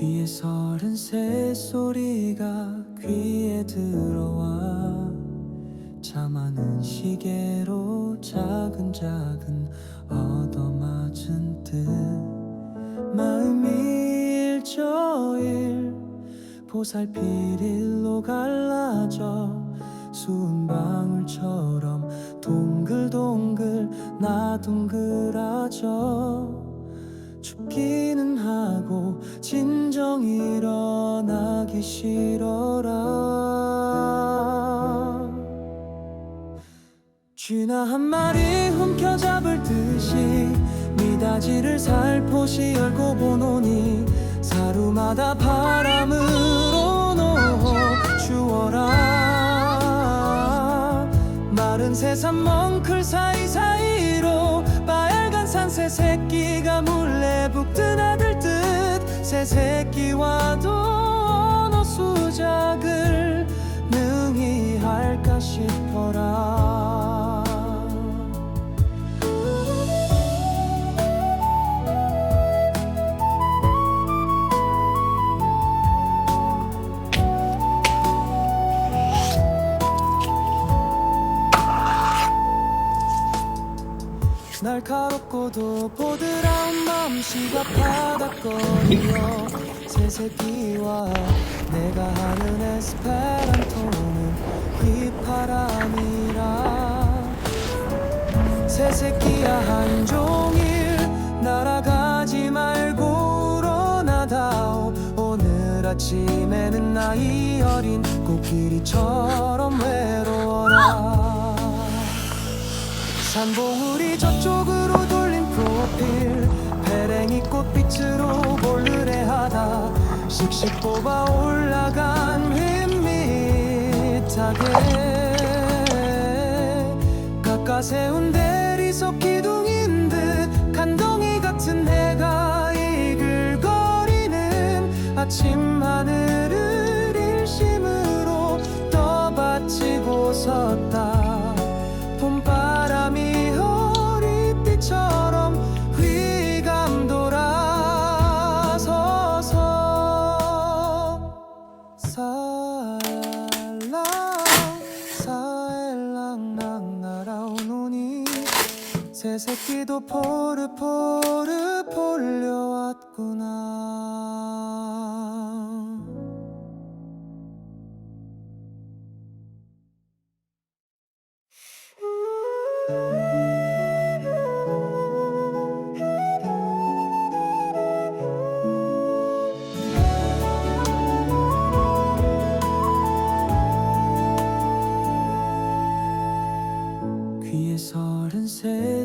귀에 서른 새 소리가 귀에 들어와. 잠하는 시계로 작은 작은 얻어맞은 듯. 마음이 일조일 보살필 일로 갈라져 수은 방울처럼 동글동글 나 죽기는 하고 진정 일어나기 싫어라. 쥐나 한 마리 훔켜잡을 듯이 미닫이를 살포시 열고 보노니 사루마다 바람으로 놓어 주워라. 마른 새삼 멍클 사이사이로 빨간 산새 새끼가 듯 새 새끼와도 날카롭고도 보드라운 맘씨가 바닥거리며 새새끼와 내가 하는 에스페란토는 휘파람이라. 새새끼야 한 종일 날아가지 말고 우러나다오. 오늘 아침에는 나이 어린 코끼리처럼 외로워라 산봉우리 저쪽으로 돌린 프로필. 페랭이 꽃빛으로 볼르레하다. 씩씩 뽑아 올라간 밋밋하게. 깎아 세운 대리석 기둥인 듯 간덩이 같은 해가 이글거리는 아침 하늘을 일심으로 떠받치고 섰다 살랑 살랑랑 날아오노니 새 새끼도 포르포르 폴려왔구나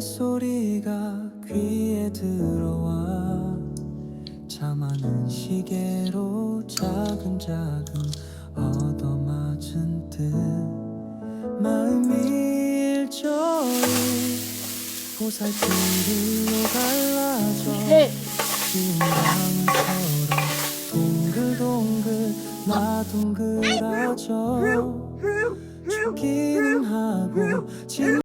소리가 귀에 들어와 잠하는 시계로 작은 작은 얻어맞은 듯 마음이 일조일 보살필로 갈라져 지운 방울처럼 동글동글 나 둥그라져 죽기는 하고 진